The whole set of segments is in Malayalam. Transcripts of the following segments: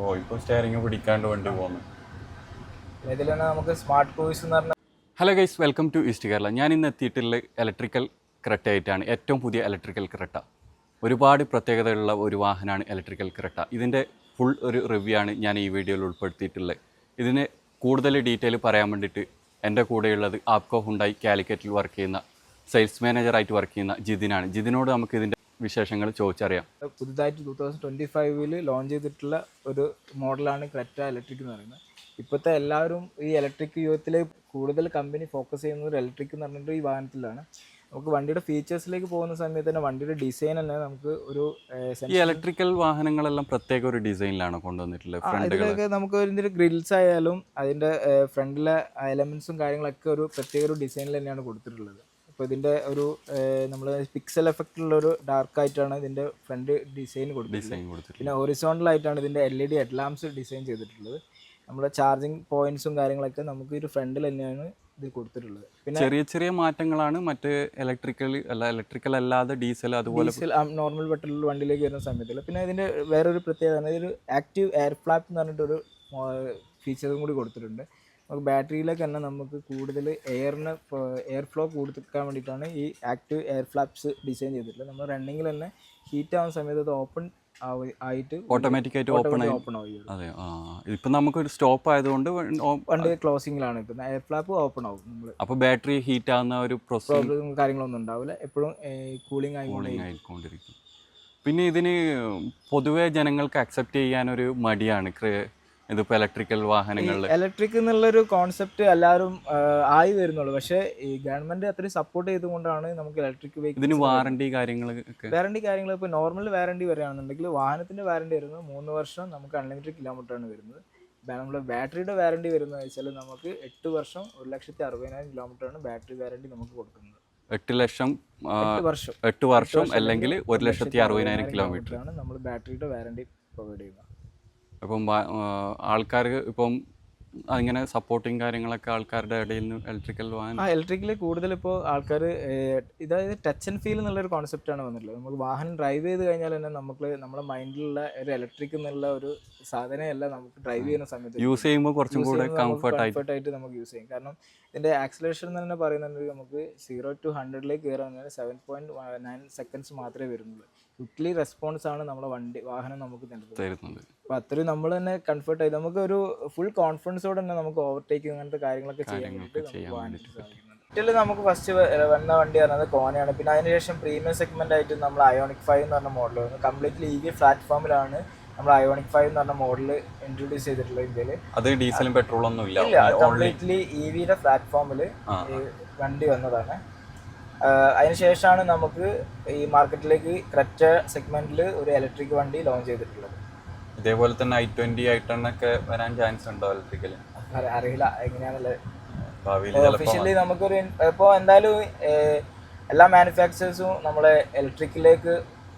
ഓ ഇപ്പൊ സ്റ്റിയറിംഗ് പിടിക്കാണ്ട് വണ്ടി പോകുന്നു ഇതിലാണ് നമുക്ക് സ്മാർട്ട് ക്രൂയിസ് എന്ന് പറഞ്ഞ hello guys welcome to east Kerala ഞാൻ ഇന്ന് എത്തിയിട്ടുള്ള ഇലക്ട്രിക്കൽ ക്രെട്ട ആയിട്ടാണ് ഏറ്റവും പുതിയ ഇലക്ട്രിക്കൽ ക്രെട്ട ഒരുപാട് പ്രത്യേകതയുള്ള ഒരു വാഹനമാണ് ഇലക്ട്രിക്കൽ ക്രെട്ട ഇതിന്റെ ഫുൾ ഒരു റിവ്യൂ ആണ് ഞാൻ ഈ വീഡിയോയിൽ ഉൾപ്പെടുത്തിയിട്ടുള്ളത്. ഇതിന് കൂടുതൽ ഡീറ്റെയിൽ പറയാൻ വേണ്ടിയിട്ട് എന്റെ കൂടെയുള്ളത് ആപ്കോ ഹുണ്ടായി കാലിക്കറ്റിൽ വർക്ക് ചെയ്യുന്ന സെയിൽസ് മാനേജറായിട്ട് വർക്ക് ചെയ്യുന്ന ജിതിനാണ്. ജിതിനോട് നമുക്ക് ഇതിന്റെ വിശേഷങ്ങൾ ചോദിച്ചറിയാം. പുതുതായിട്ട് ടൂ തൗസൻഡ് ട്വന്റി ഫൈവിൽ ലോഞ്ച് ചെയ്തിട്ടുള്ള ഒരു മോഡലാണ് ക്രെറ്റ ഇലക്ട്രിക് എന്ന് പറയുന്നത്. ഇപ്പോഴത്തെ എല്ലാവരും ഈ ഇലക്ട്രിക് യുഗത്തിൽ കൂടുതൽ കമ്പനി ഫോക്കസ് ചെയ്യുന്നത് ഇലക്ട്രിക് എന്ന് പറഞ്ഞിട്ട് ഈ വാഹനത്തിലാണ്. നമുക്ക് വണ്ടിയുടെ ഫീച്ചേഴ്സിലേക്ക് പോകുന്ന സമയത്ത് തന്നെ വണ്ടിയുടെ ഡിസൈൻ തന്നെ നമുക്ക് ഒരു ഈ ഇലക്ട്രിക്കൽ വാഹനങ്ങളെല്ലാം പ്രത്യേക ഒരു ഡിസൈനിലാണ് കൊണ്ടുവന്നിട്ടുള്ളത് അതിലൊക്കെ ഇതിലൊക്കെ നമുക്ക് ഇതിന്റെ ഗ്രിൽസ് ആയാലും അതിന്റെ ഫ്രണ്ടിലെ എലമെൻസും കാര്യങ്ങളൊക്കെ ഒരു പ്രത്യേക ഒരു ഡിസൈനിൽ തന്നെയാണ് കൊടുത്തിട്ടുള്ളത്. അപ്പോൾ ഇതിന്റെ ഒരു നമ്മൾ പിക്സൽ എഫക്റ്റ് ഉള്ള ഒരു ഡാർക്ക് ആയിട്ടാണ് ഇതിന്റെ ഫ്രണ്ട് ഡിസൈൻ കൊടുത്തിട്ടുള്ളത്. പിന്നെ ഒറിസോണ്ടൽ ആയിട്ടാണ് ഇതിന്റെ L E D headlamps design ചെയ്തിട്ടുള്ളത്. നമ്മുടെ ചാർജിങ് പോയിന്റ്സും കാര്യങ്ങളൊക്കെ നമുക്ക് ഒരു ഫ്രണ്ടിൽ തന്നെയാണ് ഇത് കൊടുത്തിട്ടുള്ളത്. പിന്നെ ചെറിയ ചെറിയ മാറ്റങ്ങളാണ് മറ്റ് ഇലക്ട്രിക്കൽ അല്ല ഇലക്ട്രിക്കൽ അല്ലാതെ ഡീസൽ അതുപോലെ ഡീസൽ നോർമൽ പെട്രോൾ വണ്ടിയിലേക്ക് വരുന്ന സമയത്തിൽ പിന്നെ ഇതിന്റെ വേറൊരു പ്രത്യേകത ഇതൊരു ആക്റ്റീവ് എയർ ഫ്ലാപ്പ് എന്ന് പറഞ്ഞിട്ടൊരു ഫീച്ചറും കൂടി കൊടുത്തിട്ടുണ്ട്. നമുക്ക് ബാറ്ററിയിലേക്ക് തന്നെ നമുക്ക് കൂടുതൽ എയറിന് എയർ ഫ്ലോ കൊടുക്കാൻ വേണ്ടിയിട്ടാണ് ഈ ആക്റ്റീവ് എയർ ഫ്ലാപ്സ് ഡിസൈൻ ചെയ്തിട്ടുള്ളത്. നമ്മൾ റണ്ണിങ്ങിൽ തന്നെ ഹീറ്റ് ആവുന്ന സമയത്ത് അത് ഓപ്പൺ ആയിട്ട് ഓട്ടോമാറ്റിക്കായിട്ട് ഓപ്പൺ ഓപ്പൺ ആവുകയുള്ളൂ അതെ ഇപ്പം നമുക്കൊരു സ്റ്റോപ്പ് ആയതുകൊണ്ട് വണ്ടി ക്ലോസിങ്ങിലാണ് ഇപ്പം എയർ ഫ്ലാപ്പ് ഓപ്പൺ ആവും നമ്മൾ അപ്പോൾ ബാറ്ററി ഹീറ്റ് ആവുന്ന ഒരു പ്രോസസ്സും കാര്യങ്ങളൊന്നും ഉണ്ടാവില്ല. എപ്പോഴും കൂളിംഗ് ആയി കൂളിംഗ് ആയിക്കൊണ്ടിരിക്കും. പിന്നെ ഇതിന് പൊതുവേ ജനങ്ങൾക്ക് അക്സെപ്റ്റ് ചെയ്യാൻ ഒരു മടിയാണ് ഇതിപ്പോൾ ഇലക്ട്രിക്കൽ വാഹനങ്ങളിൽ ഇലക്ട്രിക് എന്നുള്ളൊരു കോൺസെപ്റ്റ് എല്ലാവരും ആയി വരുന്നുള്ളൂ. പക്ഷേ ഈ ഗവൺമെന്റ് അത്രയും സപ്പോർട്ട് ചെയ്തുകൊണ്ടാണ് നമുക്ക് ഇലക്ട്രിക് ഇതിന് വാറണ്ടി കാര്യങ്ങൾ വാറണ്ടി കാര്യങ്ങൾ ഇപ്പോൾ നോർമൽ വാറണ്ടി വരികയാണെന്നുണ്ടെങ്കിൽ വാഹനത്തിന്റെ വാറണ്ടി വരുന്നത് മൂന്ന് വർഷം നമുക്ക് അൺലിമിറ്റഡ് കിലോമീറ്റർ ആണ് വരുന്നത് നമ്മുടെ ബാറ്ററിയുടെ വാറണ്ടി വരുന്നത് വെച്ചാൽ നമുക്ക് എട്ട് വർഷം ഒരു ലക്ഷത്തി അറുപതിനായിരം കിലോമീറ്റർ ആണ് ബാറ്ററി വാറണ്ടി നമുക്ക് കൊടുക്കുന്നത്. എട്ട് ലക്ഷം എട്ട് വർഷം. അല്ലെങ്കിൽ ഒരു ലക്ഷത്തി അറുപതിനായിരം കിലോമീറ്റർ ആണ് നമ്മൾ ബാറ്ററിയുടെ വാറണ്ടി പ്രൊവൈഡ് ചെയ്യുന്നത്. അപ്പം ആൾക്കാർക്ക് ഇപ്പം അങ്ങനെ സപ്പോർട്ടിങ് കാര്യങ്ങളൊക്കെ ആൾക്കാരുടെ ഇടയിൽ നിന്ന് ഇലക്ട്രിക്കൽ വാഹനം ആ ഇലക്ട്രിക്കൽ കൂടുതൽ ഇപ്പോൾ ആൾക്കാർ ഇതായത് ടച്ച് ആൻഡ് ഫീൽ എന്നുള്ളൊരു കോൺസെപ്റ്റാണ് വന്നിട്ടുള്ളത്. നമുക്ക് വാഹനം ഡ്രൈവ് ചെയ്ത് കഴിഞ്ഞാൽ തന്നെ നമുക്ക് നമ്മുടെ മൈൻഡിലുള്ള ഒരു ഇലക്ട്രിക് എന്നുള്ള ഒരു സാധനമല്ല നമുക്ക് ഡ്രൈവ് ചെയ്യുന്ന സമയത്ത്. യൂസ് ചെയ്യുമ്പോൾ കുറച്ചും കൂടെ കംഫർട്ട് ആയിട്ട് നമുക്ക് യൂസ് ചെയ്യും. കാരണം ഇതിന്റെ ആക്സിലേഷൻ എന്ന് തന്നെ പറയുന്നത് നമുക്ക് സീറോ ടു ഹൺഡ്രഡിലേക്ക് കയറാൻ സെവൻ പോയിന്റ് നയൻ സെക്കൻഡ്സ് മാത്രമേ വരുന്നുള്ളൂ. ക്വിക്ലി റെസ്പോൺസ് ആണ് നമ്മുടെ വണ്ടി വാഹനം നമുക്ക് തരുന്നത്. അപ്പൊ അത്രയും നമ്മൾ തന്നെ കംഫർട്ട് ആയി. നമുക്ക് ഒരു ഫുൾ കോൺഫിഡൻസോടെ തന്നെ നമുക്ക് ഓവർടേക്ക് അങ്ങനത്തെ കാര്യങ്ങളൊക്കെ ചെയ്യാൻ വേണ്ടിയിട്ട് സാധിക്കുന്നുണ്ട് ഇതിൽ നമുക്ക് ഫസ്റ്റ് വന്ന വണ്ടി പറഞ്ഞത് കോനയാണ്. പിന്നെ അതിനുശേഷം പ്രീമിയം സെഗ്മെന്റ് ആയിട്ട് നമ്മൾ അയോണിക് ഫൈവ് എന്ന് പറഞ്ഞ മോഡൽ വന്നു. കംപ്ലീറ്റ്ലി ഈ പ്ലാറ്റ്ഫോമിലാണ് നമ്മൾ അയോണിക് ഫൈവ് എന്ന് പറഞ്ഞ മോഡൽ ഇൻട്രൊഡ്യൂസ് ചെയ്തിട്ടുള്ളത് ഇന്ത്യയിൽ അത് ഡീസലും പെട്രോളും ഒന്നും ഇല്ല. കംപ്ലീറ്റ്ലി ഇ വിയുടെ പ്ലാറ്റ്ഫോമിൽ. വണ്ടി വന്നതാണ്. അതിനുശേഷമാണ് നമുക്ക് ഈ മാർക്കറ്റിലേക്ക് ക്രെറ്റ സെഗ്മെന്റിൽ ഒരു ഇലക്ട്രിക് വണ്ടി ലോഞ്ച് ചെയ്തിട്ടുള്ളത്. ഇതേപോലെ തന്നെ ഐ ട്വന്റി ഐ ടെൺ ഒക്കെ വരാൻ ചാൻസ് ഉണ്ടോ ഇലക്ട്രിക്കൽ അറി- അറിയില്ല എങ്ങനെയാണല്ലേ ഒഫീഷ്യലി നമുക്കൊരു ഇപ്പോൾ എന്തായാലും എല്ലാ മാനുഫാക്ചേഴ്സും നമ്മളെ ഇലക്ട്രിക്കിലേക്ക്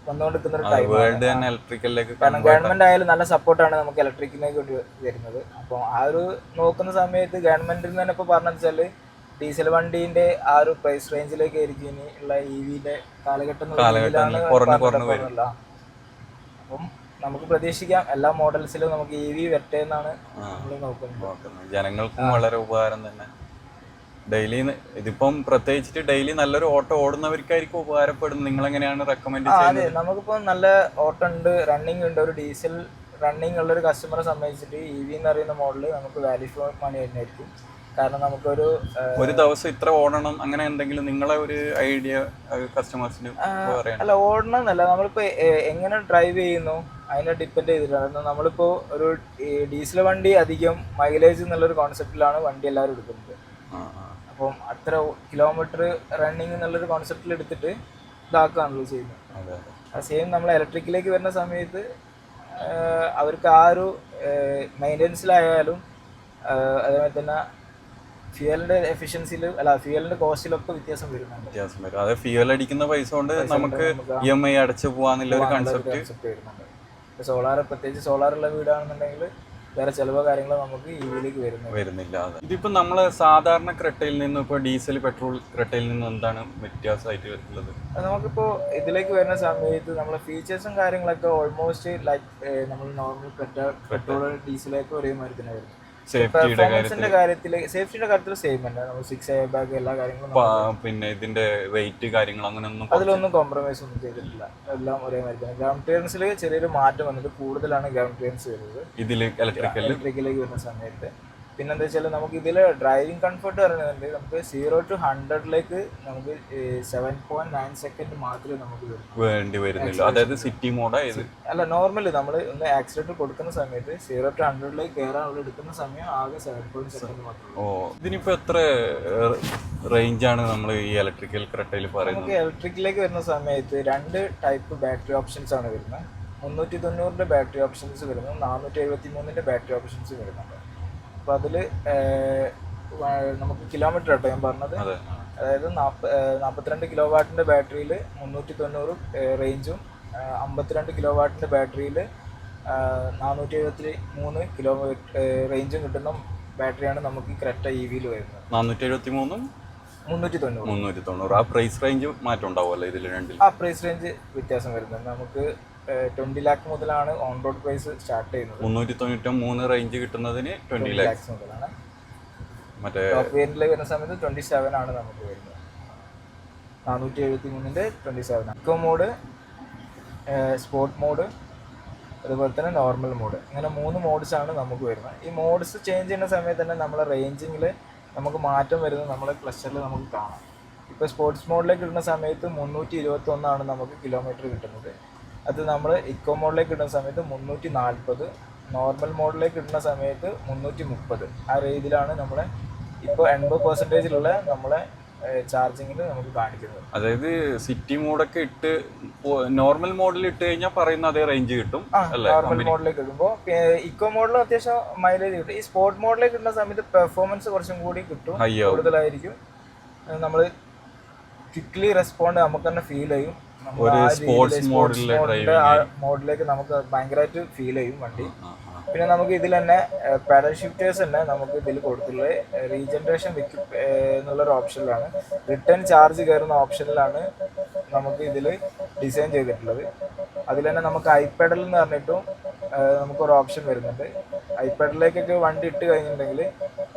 വന്നുകൊണ്ടിരിക്കുന്ന ഒരു ടൈം വേൾഡ് തന്നെ ഇലക്ട്രിക്കലിലേക്ക് കാരണം ഗവൺമെന്റ് ആയാലും നല്ല സപ്പോർട്ടാണ് നമുക്ക് ഇലക്ട്രിക്കിലേക്ക് വരുന്നത് അപ്പോൾ ആ ഒരു നോക്കുന്ന സമയത്ത് ഗവൺമെന്റിൽ നിന്ന് തന്നെ ഇപ്പോൾ പറഞ്ഞെന്ന് വെച്ചാൽ ഡീസൽ വണ്ടീന്റെ ആ ഒരു പ്രൈസ് റേഞ്ചിലേക്ക് ആയിരിക്കും ഇനി ഉള്ള ഇ വിന്റെ കാലഘട്ടം. അപ്പം നമുക്ക് പ്രതീക്ഷിക്കാം എല്ലാ മോഡൽസിലും നമുക്ക് ഇ വി വരട്ടെ എന്നാണ് നമ്മൾ നോക്കുന്നത്. ജനങ്ങൾക്കും വളരെ ഉപകാരം തന്നെ. ഡെയിലി ഇതിപ്പം പ്രത്യേകിച്ചിട്ട് ഡെയിലി നല്ലൊരു ഓട്ടോ ഓടുന്നവർക്കായിരിക്കും ഉപകാരപ്പെടുന്നത്. നിങ്ങൾ എങ്ങനെയാണ് റെക്കമെൻഡ് അതെ. നമുക്കിപ്പോൾ നല്ല ഓട്ടോ ഉണ്ട് റണ്ണിങ് ഉണ്ട്. ഒരു ഡീസൽ റണ്ണിങ് ഉള്ള ഒരു കസ്റ്റമറെ സംബന്ധിച്ചിട്ട് ഇ വി എന്ന് പറയുന്ന മോഡൽ നമുക്ക് വാല്യൂ ഫോർ മണി തന്നെയായിരിക്കും. കാരണം നമുക്കൊരു ഒരു ദിവസം ഇത്ര ഓടണം അങ്ങനെ എന്തെങ്കിലും നിങ്ങളെ ഒരു ഐഡിയ കസ്റ്റമേഴ്സിന് അല്ല ഓടണം എന്നല്ല നമ്മളിപ്പോൾ എങ്ങനെ ഡ്രൈവ് ചെയ്യുന്നു അതിനെ ഡിപ്പെൻഡ് ചെയ്തിട്ടാണ്. കാരണം നമ്മളിപ്പോൾ ഒരു ഡീസൽ വണ്ടി അധികം മൈലേജ് എന്നുള്ളൊരു കോൺസെപ്റ്റിലാണ് വണ്ടി എല്ലാവരും എടുക്കുന്നത്. അപ്പം അത്ര കിലോമീറ്റർ റണ്ണിങ് എന്നുള്ളൊരു കോൺസെപ്റ്റിൽ എടുത്തിട്ട് ഇതാക്കുകയാണല്ലോ ചെയ്യുന്നത്. അതെ അതെ. ആ സെയിം നമ്മൾ ഇലക്ട്രിക്കിലേക്ക് വരുന്ന സമയത്ത് അവർക്ക് ആ ഒരു മെയിന്റനൻസിലായാലും അതേപോലെ തന്നെ ഫ്യൂവലിന്റെ എഫിഷ്യൻസിയിൽ അല്ല ഫ്യൂവലിന്റെ കോസ്റ്റിലൊക്കെ വ്യത്യാസം വരുന്നുണ്ട്. വ്യത്യാസം വരും. അതെ ഫ്യൂൽ അടിക്കുന്ന പൈസ കൊണ്ട് നമുക്ക് ഇ എം ഐ അടച്ചു പോകാന്നുള്ള ഒരു കൺസെപ്റ്റ് വരുന്നുണ്ട്. സോളാർ പ്രത്യേകിച്ച് സോളാറുള്ള വീടാണെന്നുണ്ടെങ്കിൽ വേറെ ചിലവോ കാര്യങ്ങളോ നമുക്ക് ഇവിയിലേക്ക് വരുന്നു വരുന്നത് വരുന്നില്ല. അതെ. ഇതിപ്പോ നമ്മൾ സാധാരണ ക്രെട്ടയിൽ നിന്ന് ഇപ്പൊ ഡീസൽ പെട്രോൾ ക്രെട്ടയിൽ നിന്ന് എന്താണ് വ്യത്യാസമായിട്ട് വരുന്നത് നമുക്കിപ്പോൾ ഇതിലേക്ക് വരുന്ന സമയത്ത് നമ്മളെ ഫീച്ചേഴ്സും കാര്യങ്ങളൊക്കെ ഓൾമോസ്റ്റ് ലൈക്ക് നമ്മൾ നോർമൽ പെട്രോൾ ഡീസലൊക്കെ ഒരേ മാതിരി തന്നെ വരുന്നത് പെർഫോമൻസിന്റെ കാര്യത്തിൽ സേഫ്റ്റിയുടെ കാര്യത്തിൽ സെയിം തന്നെ. നമ്മൾ സിക്സ് എയർ ബാഗ് എല്ലാ കാര്യങ്ങളും പിന്നെ ഇതിന്റെ വെയിറ്റ് കാര്യങ്ങൾ അങ്ങനെയൊന്നും അതിലൊന്നും കോംപ്രമൈസ് ഒന്നും ചെയ്തിട്ടില്ല. എല്ലാം ഒരേ മാതിരി തന്നെ. ഗ്രൗണ്ട് ക്ലിയറൻസിൽ ചെറിയൊരു മാറ്റം വന്നിട്ട് കൂടുതലാണ് ഗ്രൗണ്ട് ക്ലിയറൻസ് വരുന്നത്. ഇതിൽ ഇലക്ട്രിക്കൽ ഇലക്ട്രിക്കിലേക്ക് വരുന്ന സമയത്ത്. പിന്നെ എന്താ വെച്ചാൽ നമുക്ക് ഇതിൽ ഡ്രൈവിംഗ് കംഫർട്ട് പറയുന്നുണ്ട് നമുക്ക് സീറോ ടു ഹൺഡ്രഡിലേക്ക് നമുക്ക് സെവൻ പോയിന്റ് നയൻ സെക്കൻഡ് മാത്രമേ നമുക്ക് വേണ്ടി വരുന്നില്ല. അതായത് സിറ്റി മോഡാ ഇത് അല്ല നോർമലി നമ്മൾ ഒന്ന് ആക്സിഡന്റ് കൊടുക്കുന്ന സമയത്ത് സീറോ ടു ഹൺഡ്രഡിലേക്ക് കയറാൻ അവിടെ എടുക്കുന്ന സമയം ആകെ സെവൻ പോയിന്റ് സെക്കൻഡ് മാത്രമേ ഓ ഇതിനിപ്പോ എത്ര റേഞ്ച് ആണ് നമ്മൾ ഈ ഇലക്ട്രിക്കൽ ക്രെട്ടയിൽ പറയുന്നത്? നമുക്ക് ഇലക്ട്രിക്കിലേക്ക് വരുന്ന സമയത്ത് രണ്ട് ടൈപ്പ് ബാറ്ററി ഓപ്ഷൻസ് ആണ് വരുന്നത്. മുന്നൂറ്റി തൊണ്ണൂറിന്റെ ബാറ്ററി ഓപ്ഷൻസ് വരുന്നു. നാനൂറ്റി എഴുപത്തി മൂന്നിന്റെ ബാറ്ററി ഓപ്ഷൻസ് വരുന്നുണ്ട്. അപ്പോൾ അതിൽ നമുക്ക് കിലോമീറ്റർ ആട്ടോ ഞാൻ പറഞ്ഞത്. അതായത് നാപ്പത്തിരണ്ട് നാൽപ്പത്തിരണ്ട് കിലോ വാട്ടിന്റെ ബാറ്ററിയിൽ മുന്നൂറ്റി തൊണ്ണൂറ് റേഞ്ചും അമ്പത്തിരണ്ട് കിലോ വാട്ടിന്റെ ബാറ്ററിയിൽ നാനൂറ്റി എഴുപത്തി മൂന്ന് കിലോ റേഞ്ചും കിട്ടുന്ന ബാറ്ററിയാണ് നമുക്ക് ക്രെറ്റ ഇ വിയിൽ വരുന്നത്. നാനൂറ്റി എഴുപത്തി മൂന്നും മുന്നൂറ്റി തൊണ്ണൂറ് മുന്നൂറ്റി തൊണ്ണൂറ് ആ പ്രൈസ് റേഞ്ച് മാറ്റം ഉണ്ടാവുമല്ലോ ഇതിൽ രണ്ടിൽ ആ പ്രൈസ് റേഞ്ച് വ്യത്യാസം വരുന്നുണ്ട്. നമുക്ക് ട്വന്റി ലാക്ക് മുതലാണ് ഓൺ റോഡ് പ്രൈസ് സ്റ്റാർട്ട് ചെയ്യുന്നത്. മുന്നൂറ്റി തൊണ്ണൂറ്റി മൂന്ന് റേഞ്ച് കിട്ടുന്നതിന് ട്വന്റി ലാക്സ് മുതലാണ്. മറ്റേ ടോപ്പ് വേരിയന്റിൽ വരുന്ന സമയത്ത് ട്വന്റി സെവൻ ആണ് നമുക്ക് വരുന്നത്. നാനൂറ്റി എഴുപത്തി മൂന്നിന്റെ ട്വന്റി സെവൻ ആണ് ഇക്കോ മോഡ് സ്പോർട്ട് മോഡ് അതുപോലെ തന്നെ നോർമൽ മോഡ് ഇങ്ങനെ മൂന്ന് മോഡ്സ് ആണ് നമുക്ക് വരുന്നത്. ഈ മോഡ്സ് ചേഞ്ച് ചെയ്യുന്ന സമയത്ത് തന്നെ നമ്മളെ റേഞ്ചിങ്ങിൽ നമുക്ക് മാറ്റം വരുന്നത് നമ്മളെ ക്ലസ്റ്ററിൽ നമുക്ക് കാണാം. ഇപ്പോൾ സ്പോർട്സ് മോഡിലേക്ക് ഇടുന്ന സമയത്ത് മുന്നൂറ്റി ഇരുപത്തൊന്നാണ് നമുക്ക് കിലോമീറ്റർ കിട്ടുന്നത്. അത് നമ്മൾ ഇക്കോ മോഡിലേക്ക് ഇടുന്ന സമയത്ത് മുന്നൂറ്റി നാൽപ്പത് നോർമൽ മോഡിലേക്ക് ഇടുന്ന സമയത്ത് മുന്നൂറ്റി മുപ്പത് ആ റേഞ്ചിലാണ് നമ്മളെ ഇപ്പോൾ എൺപത് പെർസെന്റേജിലുള്ള നമ്മളെ ചാർജിങ്ങിൽ നമുക്ക് കാണിക്കുന്നത്. അതായത് സിറ്റി മോഡൊക്കെ ഇട്ട് നോർമൽ മോഡിൽ ഇട്ട് കഴിഞ്ഞാൽ പറയുന്ന അതേ റേഞ്ച് കിട്ടും നോർമൽ മോഡിലേക്ക് ഇടുമ്പോൾ ഇക്കോ മോഡിൽ അത്യാവശ്യം മൈലേജ് കിട്ടും. ഈ സ്പോർട്ട് മോഡിലേക്ക് ഇടുന്ന സമയത്ത് പെർഫോമൻസ് കുറച്ചും കൂടി കിട്ടും കൂടുതലായിരിക്കും. നമ്മൾ ക്വിക്ക്ലി റെസ്പോണ്ട് നമുക്ക് തന്നെ ഫീൽ ചെയ്യും. ഒരു സ്പോർട്സ് sports രീതിയിൽ mode sports ൽ mode ന്റെ ആ മോഡിലേക്ക് നമുക്ക് ഭയങ്കരമായിട്ട് ഫീൽ ചെയ്യും വണ്ടി. പിന്നെ നമുക്ക് ഇതിൽ തന്നെ പാരൽ ഷിഫ്റ്റേഴ്സ് തന്നെ നമുക്ക് ഇതിൽ കൊടുത്തിട്ടുള്ളത് റീജനറേഷൻ വിക്ക് എന്നുള്ളൊരു ഓപ്ഷനിലാണ് റിട്ടേൺ ചാർജ് കയറുന്ന ഓപ്ഷനിലാണ് നമുക്ക് ഇതിൽ ഡിസൈൻ ചെയ്തിട്ടുള്ളത്. അതിൽ തന്നെ നമുക്ക് ഐപാഡിൽ എന്ന് പറഞ്ഞിട്ടും നമുക്കൊരു ഓപ്ഷൻ വരുന്നുണ്ട്. ഐപാഡിലേക്കൊക്കെ വണ്ടി ഇട്ട് കഴിഞ്ഞിട്ടുണ്ടെങ്കിൽ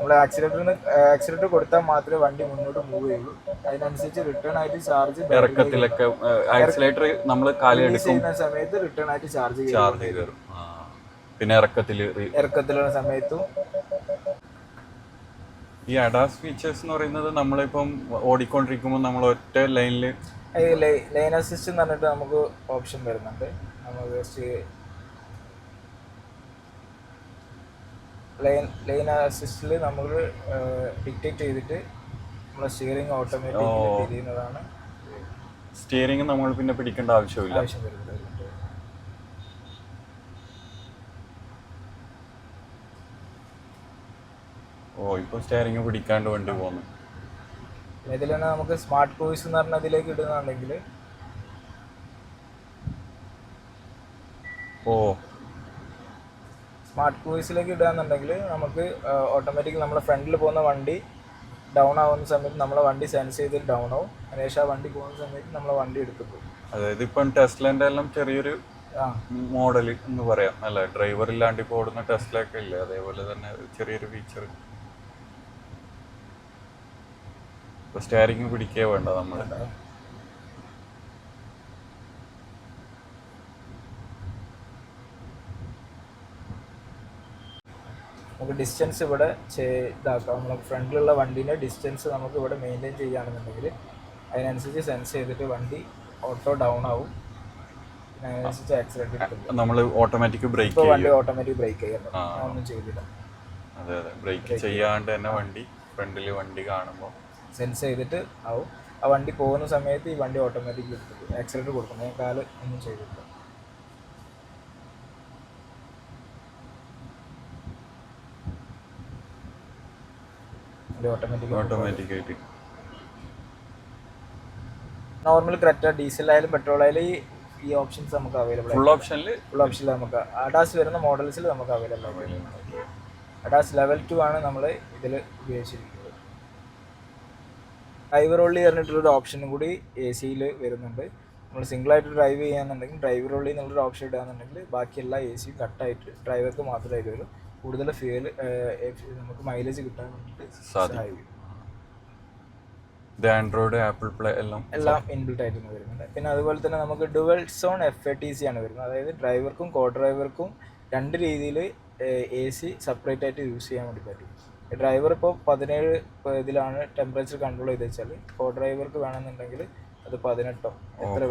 നമ്മൾ ആക്സിലേറ്ററിന് ആക്സിലേറ്റർ കൊടുത്താൽ മാത്രമേ വണ്ടി മുന്നോട്ട് മൂവ് ചെയ്യുള്ളൂ. അതിനനുസരിച്ച് റിട്ടേൺ ആയിട്ട് ചാർജ് ഇറക്കത്തിലൊക്കെ ആക്സിലേറ്റർ നമ്മൾ ചെയ്യുന്ന സമയത്ത് റിട്ടേൺ ആയിട്ട് ചാർജ് ചാർജ് കയറും പിന്നെ ഇറക്കത്തിൽ ഇറക്കത്തിലുള്ള സമയത്തും. ഈ അഡാസ് ഫീച്ചേഴ്സ് എന്ന് പറയുന്നത് നമ്മളിപ്പം ഓടിക്കൊണ്ടിരിക്കുമ്പോൾ നമ്മൾ ഒറ്റ ലൈനിൽ ലൈൻ അസിസ്റ്റ് എന്ന് പറഞ്ഞിട്ട് നമുക്ക് ഓപ്ഷൻ വരുന്നുണ്ട്. നമുക്ക് ലൈൻ ലൈൻ അസിസ്റ്റിൽ നമ്മൾ ഡിക്റ്റേറ്റ് ചെയ്തിട്ട് നമ്മളെ സ്റ്റിയറിംഗ് ഓട്ടോമാറ്റിക് ചെയ്യുന്നതാണ്. സ്റ്റിയറിംഗ് നമ്മൾ പിന്നെ പിടിക്കേണ്ട ആവശ്യമില്ല. ആവശ്യം വരുന്നത് ഓ ഇപ്പൊ സ്റ്റിയറിംഗ് പിടിക്കാണ്ട് വണ്ടി പോകുന്നു ഇതിൽ തന്നെ നമുക്ക് സ്മാർട്ട് ക്രൂയിസ് എന്ന് പറഞ്ഞ ഇതിലേക്ക് ഇടുന്നുണ്ടെങ്കിൽ ഓ. സ്മാർട്ട് ക്രൂയിസിലേക്ക് ഇടുകയെന്നുണ്ടെങ്കിൽ നമുക്ക് ഓട്ടോമാറ്റിക് നമ്മുടെ ഫ്രണ്ടിൽ പോകുന്ന വണ്ടി ഡൗൺ ആവുന്ന സമയത്ത് നമ്മളെ വണ്ടി സെൻസ് ചെയ്ത് ഡൗൺ ആവും. അതിനുശേഷം ആ വണ്ടി പോകുന്ന സമയത്ത് നമ്മളെ വണ്ടി എടുത്തു അതായത് ഇപ്പം ടെസ്ലന്റെ എല്ലാം ചെറിയൊരു മോഡൽ എന്ന് പറയാം. അല്ല ഡ്രൈവർ ഇല്ലാണ്ട് ഇപ്പോൾ ഓടുന്ന ടെസ്ലൊക്കെ ഇല്ലേ? അതേപോലെ തന്നെ ചെറിയൊരു ഫീച്ചർ സ്റ്റാരിങ് പിടിക്കേ വേണ്ട നമ്മൾ നമുക്ക് ഡിസ്റ്റൻസ് ഇവിടെ ഇതാക്കാം. നമ്മൾ ഫ്രണ്ടിലുള്ള വണ്ടീന്റെ ഡിസ്റ്റൻസ് നമുക്ക് ഇവിടെ മെയിന്റെയിൻ ചെയ്യുകയാണെന്നുണ്ടെങ്കിൽ അതിനനുസരിച്ച് സെൻസ് ചെയ്തിട്ട് വണ്ടി ഓട്ടോ ഡൗൺ ആവും. അതിനനുസരിച്ച് ആക്സിഡന്റ് നമ്മൾ ഓട്ടോമാറ്റിക് ബ്രേക്ക് വണ്ടി ഓട്ടോമാറ്റിക് ബ്രേക്ക് ചെയ്യാൻ. ഒന്നും ചെയ്തില്ല. അതെ അതെ. ബ്രേക്ക് ചെയ്യാണ്ട് തന്നെ വണ്ടി ഫ്രണ്ടിൽ വണ്ടി കാണുമ്പോൾ സെൻസ് ചെയ്തിട്ട് ആവും. ആ വണ്ടി പോകുന്ന സമയത്ത് ഈ വണ്ടി ഓട്ടോമാറ്റിക് എടുത്തിട്ട് ആക്സിഡന്റ് കൊടുക്കും. ഞാൻ കാൽ ഒന്നും ചെയ്തിട്ടില്ല വണ്ടി ഓട്ടോമാറ്റിക് ആയിട്ട് നോർമൽ ക്രെറ്റ ഡീസൽ ആയാലും പെട്രോൾ ആയാലും ഈ ഈ ഓപ്ഷൻസ് നമുക്ക് അവൈലബിൾ ഫുൾ ഓപ്ഷനിൽ ഫുൾ ഓപ്ഷനിൽ നമുക്ക്. അഡാസ് വരുന്ന മോഡൽസിൽ നമുക്ക് അവൈലബിൾ ആണ് അഡാസ് ലെവൽ ടു ആണ് നമ്മൾ ഇതിൽ ഉപയോഗിച്ചിരിക്കുന്നത്. ഡ്രൈവർ ഓൺലി പറഞ്ഞിട്ടുള്ളൊരു ഓപ്ഷനും കൂടി എ സിയിൽ വരുന്നുണ്ട്. നമ്മൾ സിംഗിളായിട്ട് ഡ്രൈവ് ചെയ്യാന്നുണ്ടെങ്കിൽ ഡ്രൈവർ ഓൺലി എന്നുള്ളൊരു ഓപ്ഷൻ ഇടുകയാണെന്നുണ്ടെങ്കിൽ ബാക്കിയെല്ലാം എ സി കട്ടായിട്ട് ഡ്രൈവർക്ക് മാത്രമായിട്ട് വരും. കൂടുതൽ ഫ്യൂൽ നമുക്ക് മൈലേജ് കിട്ടാൻ വേണ്ടിയിട്ട് സഹായിക്കും. ഇത് ആൻഡ്രോയിഡ് ആപ്പിൾ പ്ലേ എല്ലാം എല്ലാം ഇൻബിൽട്ട് ആയിട്ട് വരുന്നുണ്ട് പിന്നെ അതുപോലെ തന്നെ നമുക്ക് dual zone F A T C ആണ് വരുന്നത്. അതായത് ഡ്രൈവർക്കും കോ ഡ്രൈവർക്കും രണ്ട് രീതിയിൽ എ സി സെപ്പറേറ്റ് ആയിട്ട് യൂസ് ചെയ്യാൻ വേണ്ടി പറ്റും. ഡ്രൈവർ ഇപ്പോൾ പതിനേഴ് ഇതിലാണ് ടെമ്പറേച്ചർ കൺട്രോൾ ചെയ്ത് വെച്ചാൽ കോ ഡ്രൈവർക്ക് വേണമെന്നുണ്ടെങ്കിൽ അത് പതിനെട്ടോ എത്ര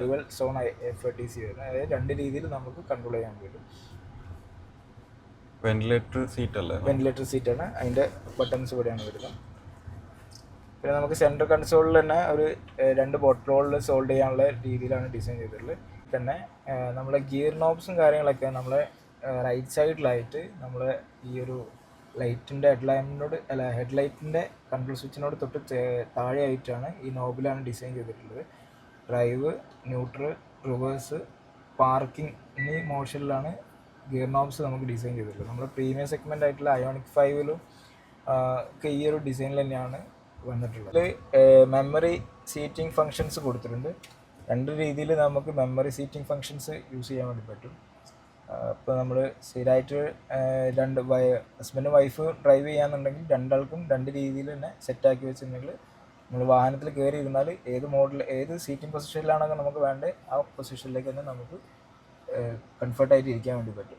dual zone F A T C വരുന്നത്. അതായത് രണ്ട് രീതിയിൽ നമുക്ക് കൺട്രോൾ ചെയ്യാൻ പറ്റും വെന്റിലേറ്റർ സീറ്റ് അല്ലേ? വെന്റിലേറ്റർ സീറ്റാണ് അതിന്റെ ബട്ടൺസ് ഇവിടെയാണ് വരുന്നത്. പിന്നെ നമുക്ക് സെൻട്രൽ കൺസോളിൽ തന്നെ ഒരു രണ്ട് ബോട്ടിലുകളിൽ സോൾഡ് ചെയ്യാനുള്ള രീതിയിലാണ് ഡിസൈൻ ചെയ്തിട്ടുള്ളത്. ഏഹ്, നമ്മളെ ഗിയർ നോബ്സും കാര്യങ്ങളൊക്കെ നമ്മളെ റൈറ്റ് സൈഡിലായിട്ട് നമ്മൾ ഈ ഒരു ലൈറ്റിന്റെ ഹെഡ് ലൈറ്റിനോട് അല്ല ഹെഡ് ലൈറ്റിന്റെ കൺട്രോൾ സ്വിച്ചിനോട് തൊട്ട് താഴെയായിട്ടാണ് ഈ നോബിലാണ് ഡിസൈൻ ചെയ്തിട്ടുള്ളത്. ഡ്രൈവ് ന്യൂട്രൽ റിവേഴ്സ് പാർക്കിംഗ് എന്നീ മോഷനിലാണ് ഗിയർ നോബ്സ് നമുക്ക് ഡിസൈൻ ചെയ്തിട്ടുള്ളത് നമ്മുടെ പ്രീമിയം സെഗ്മെന്റ് ആയിട്ടുള്ള അയോണിക് ഫൈവിലും ഒക്കെ ഈ ഒരു ഡിസൈനിൽ തന്നെയാണ് വന്നിട്ടുള്ളത്. മെമ്മറി സീറ്റിംഗ് ഫങ്ഷൻസ് കൊടുത്തിട്ടുണ്ട്. രണ്ട് രീതിയിൽ നമുക്ക് മെമ്മറി സീറ്റിംഗ് ഫങ്ഷൻസ് യൂസ് ചെയ്യാൻ വേണ്ടി പറ്റും. ഇപ്പോൾ നമ്മൾ സ്ഥിരമായിട്ട് രണ്ട് ഹസ്ബൻഡും വൈഫ് ഡ്രൈവ് ചെയ്യാന്നുണ്ടെങ്കിൽ രണ്ടാൾക്കും രണ്ട് രീതിയിൽ തന്നെ സെറ്റാക്കി വെച്ചിട്ടുണ്ടെങ്കിൽ നമ്മൾ വാഹനത്തിൽ കയറി ഇരുന്നാൽ ഏത് മോഡൽ ഏത് സീറ്റിംഗ് പൊസിഷനിലാണെങ്കിൽ നമുക്ക് വേണ്ടത് ആ പൊസിഷനിലേക്ക് തന്നെ നമുക്ക് കംഫർട്ടായിട്ട് ഇരിക്കാൻ വേണ്ടി പറ്റും.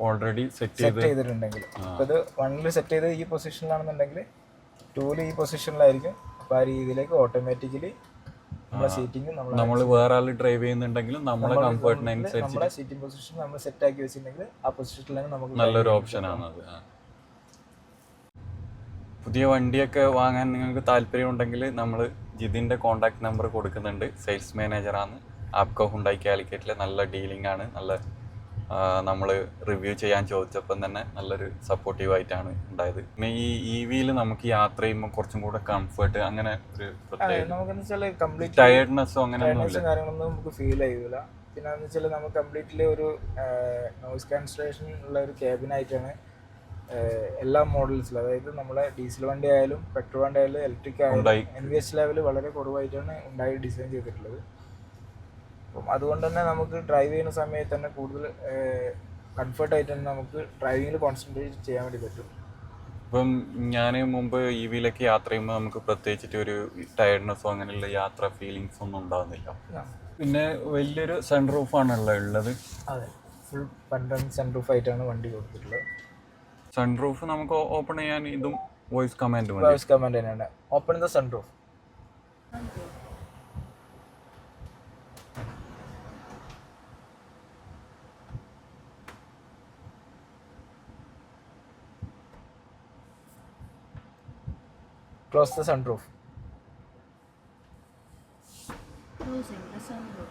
ഓൾറെഡി സെറ്റ് ചെയ്ത് സെറ്റ് ചെയ്തിട്ടുണ്ടെങ്കിൽ അപ്പോൾ ഇത് വണ്ണിൽ സെറ്റ് ചെയ്ത് ഈ പൊസിഷനിലാണെന്നുണ്ടെങ്കിൽ ടൂൽ ഈ പൊസിഷനിലായിരിക്കും അപ്പോൾ ആ രീതിയിലേക്ക് ഓട്ടോമാറ്റിക്കലി നമ്മൾ വേറെ ആൾ ഡ്രൈവ് ചെയ്യുന്നുണ്ടെങ്കിലും നമ്മളെ കംഫർട്ടിനനുസരിച്ച് നമ്മളെ സീറ്റിംഗ് പൊസിഷൻ നമ്മൾ സെറ്റ് ആക്കി വെച്ചിട്ടുണ്ടെങ്കിൽ ആ പൊസിഷനിലാണ് നമുക്ക് നല്ലൊരു ഓപ്ഷനാണ് അത് പുതിയ വണ്ടിയൊക്കെ വാങ്ങാൻ നിങ്ങൾക്ക് താല്പര്യം ഉണ്ടെങ്കിൽ നമ്മൾ ജിതിന്റെ കോൺടാക്ട് നമ്പർ കൊടുക്കുന്നുണ്ട് സെയിൽസ് മാനേജറാണ് ആപ്കോ ഹുണ്ടായി കാലിക്കറ്റിലെ നല്ല ഡീലിംഗ് ആണ് നല്ല നമ്മൾ റിവ്യൂ ചെയ്യാൻ ചോദിച്ചപ്പം തന്നെ നല്ലൊരു സപ്പോർട്ടീവ് ആയിട്ടാണ് ഉണ്ടായത്. പിന്നെ ഈ ഇ വിയിൽ നമുക്ക് യാത്ര ചെയ്യുമ്പോൾ കുറച്ചും കൂടെ കംഫർട്ട് അങ്ങനെ ഒരു പ്രത്യേക ടയർഡ്നെസ്സോ ടയർനെസ്സും കാര്യങ്ങളൊന്നും നമുക്ക് ഫീൽ ചെയ്യൂല. പിന്നെ എന്ന് വെച്ചാൽ നമുക്ക് കംപ്ലീറ്റ്ലി ഒരു നോയിസ് ക്യാൻസലേഷൻ ഉള്ള ഒരു ക്യാബിനായിട്ടാണ് എല്ലാ മോഡൽസിലും അതായത് നമ്മുടെ ഡീസൽ വണ്ടി ആയാലും പെട്രോൾ വണ്ടി ആയാലും ഇലക്ട്രിക് ആയാലും. എൻ വി എസ് ലെവൽ വളരെ കുറവായിട്ടാണ് ഉണ്ടായി ഡിസൈൻ ചെയ്തിട്ടുള്ളത്. അപ്പം അതുകൊണ്ട് തന്നെ നമുക്ക് ഡ്രൈവ് ചെയ്യുന്ന സമയത്ത് തന്നെ കൂടുതൽ കംഫർട്ടായിട്ട് തന്നെ നമുക്ക് ഡ്രൈവിങ്ങിൽ കോൺസെൻട്രേറ്റ് ചെയ്യാൻ വേണ്ടി പറ്റും. ഇപ്പം ഞാൻ മുമ്പ് ഇ വിയിലൊക്കെ യാത്ര ചെയ്യുമ്പോൾ നമുക്ക് പ്രത്യേകിച്ചിട്ട് ഒരു ടയർഡ്നെസ്സോ അങ്ങനെയുള്ള യാത്ര ഫീലിങ്സ് ഒന്നും ഉണ്ടാകുന്നില്ല പിന്നെ വലിയൊരു സൺ റൂഫാണ് ഉള്ളത്. അതെ. ഫുൾ പണ്ടൻ സൺറൂഫ് ആയിട്ടാണ് വണ്ടി കൊടുത്തിട്ടുള്ളത്. സൺ റൂഫ് നമുക്ക് ഓപ്പൺ ചെയ്യാൻ ഇതും വോയിസ് കമാൻഡ് വോയിസ് കമാൻഡ് തന്നെയാണ്. Open the sunroof close the sunroof Closing the sunroof.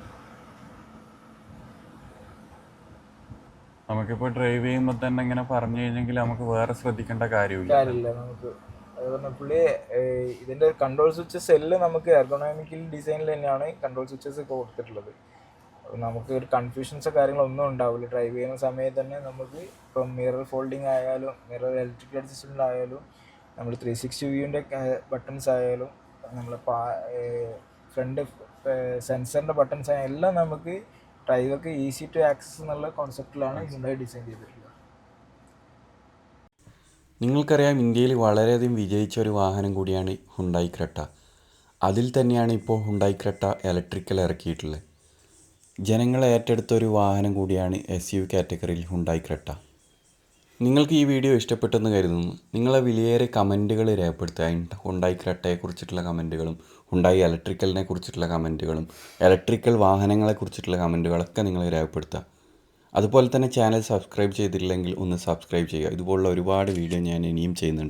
നമുക്കിപ്പോൾ ഡ്രൈവ് ചെയ്യുമ്പോൾ തന്നെ ഇങ്ങനെ പറഞ്ഞു കഴിഞ്ഞെങ്കിൽ നമുക്ക് വേറെ ശ്രദ്ധിക്കേണ്ട കാര്യമില്ല. കാര്യമില്ല നമുക്ക്. അതുപോലെ പുള്ളി ഏഹ്, ഇതിന്റെ കൺട്രോൾ സ്വിച്ചസ് എല്ലാം നമുക്ക് എർഗോണോമിക്കൽ ഡിസൈനിൽ തന്നെയാണ് കൺട്രോൾ സ്വിച്ചസ് ഒക്കെ കൊടുത്തിട്ടുള്ളത്. നമുക്ക് ഒരു കൺഫ്യൂഷൻസോ കാര്യങ്ങളോ ഒന്നും ഉണ്ടാവില്ല. ഡ്രൈവ് ചെയ്യുന്ന സമയത്ത് തന്നെ നമുക്ക് ഇപ്പം മിറർ ഫോൾഡിങ് ആയാലും മിറർ ഇലക്ട്രിക്കൽ അഡ്ജസ്റ്റ്മെന്റ് നമ്മൾ ത്രീ സിക്സ്റ്റി വ്യൂവിന്റെ ബട്ടൺസ് ആയാലും നമ്മൾ ഫ്രണ്ട് സെൻസറിന്റെ ബട്ടൺസ് ആയാലും എല്ലാം നമുക്ക് ഡ്രൈവർക്ക് ഈസി ടു ആക്സസ് എന്നുള്ള കോൺസെപ്റ്റിലാണ് ഹ്യുണ്ടായി ഡിസൈൻ ചെയ്തിട്ടുള്ളത്. നിങ്ങൾക്കറിയാം ഇന്ത്യയിൽ വളരെയധികം വിജയിച്ച ഒരു വാഹനം കൂടിയാണ് ഹുണ്ടായി ക്രെട്ട അതിൽ തന്നെയാണ് ഇപ്പോൾ ഹുണ്ടായി ക്രെട്ട ഇലക്ട്രിക്കൽ ഇറക്കിയിട്ടുള്ളത്. ജനങ്ങളെ ഏറ്റെടുത്ത ഒരു വാഹനം കൂടിയാണ് എസ് യു കാറ്റഗറിയിൽ ഹുണ്ടായി ക്രെട്ട നിങ്ങൾക്ക് ഈ വീഡിയോ ഇഷ്ടപ്പെട്ടെന്ന് കരുതുന്നു. നിങ്ങളെ വിലയേറെ കമന്റുകൾ രേഖപ്പെടുത്തുക. ഹുണ്ടായി ക്രെട്ടയെക്കുറിച്ചിട്ടുള്ള കമന്റുകളും ഹുണ്ടായി ഇലക്ട്രിക്കലിനെ കുറിച്ചിട്ടുള്ള കമന്റുകളും ഇലക്ട്രിക്കൽ വാഹനങ്ങളെ കുറിച്ചിട്ടുള്ള കമന്റുകളൊക്കെ നിങ്ങൾ രേഖപ്പെടുത്തുക. അതുപോലെ തന്നെ ചാനൽ സബ്സ്ക്രൈബ് ചെയ്തിട്ടില്ലെങ്കിൽ ഒന്ന് സബ്സ്ക്രൈബ് ചെയ്യുക. ഇതുപോലുള്ള ഒരുപാട് വീഡിയോ ഞാൻ ഇനിയും ചെയ്യുന്നുണ്ട്.